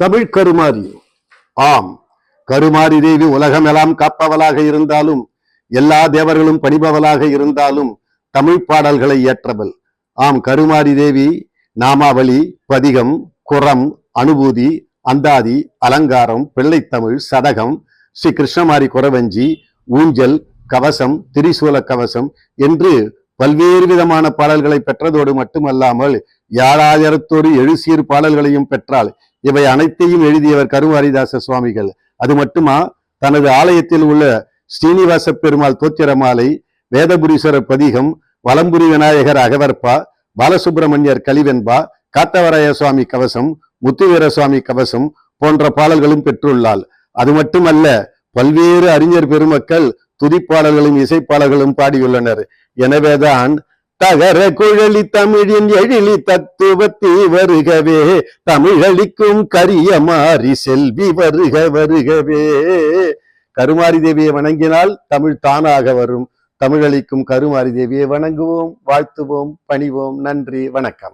தமிழ் கருமாரி. ஆம் கருமாரி தேவி உலகமெல்லாம் காப்பவளாக இருந்தாலும் எல்லா தேவர்களும் பணிபவளாக இருந்தாலும் தமிழ் பாடல்களை ஏற்றவள் ஆம் கருமாரி தேவி நாமாவளி பதிகம் குரம் அனுபூதி அந்தாதி அலங்காரம் பிள்ளைத்தமிழ் சதகம் ஸ்ரீ கிருஷ்ணமாரி குறவஞ்சி ஊஞ்சல் கவசம் திரிசூல கவசம் என்று பல்வேறு விதமான பாடல்களை பெற்றதோடு மட்டுமல்லாமல் யாழாயிரத்தோடு எழுசீர் பாடல்களையும் பெற்றாள். இவை அனைத்தையும் எழுதியவர் கருவாரிதாச சுவாமிகள். அது மட்டுமா? தனது ஆலயத்தில் உள்ள ஸ்ரீனிவாச பெருமாள் தோத்திரமாலை வேதபுரீஸ்வரர் பதிகம் வலம்புரி விநாயகர் அகவர்பா பாலசுப்பிரமணியர் கலிவெண்பா காத்தவராய சுவாமி கவசம் முத்துவீர சுவாமி கவசம் போன்ற பாடல்களும் பெற்றுள்ளாள். அது மட்டுமல்ல பல்வேறு அறிஞர் பெருமக்கள் துதிப்பாடல்களும் இசைப்பாடல்களும் பாடியுள்ளனர். எனவேதான் தகர குழலி தமிழின் எழிலி தத்துவத்தி வருகவே தமிழளிக்கும் கரிய மாறி செல்வி வருக வருகவே. கருமாரி தேவியை வணங்கினால் தமிழ் தானாக வரும். தமிழளிக்கும் கருமாரி தேவியை வணங்குவோம் வாழ்த்துவோம் பணிவோம். நன்றி வணக்கம்.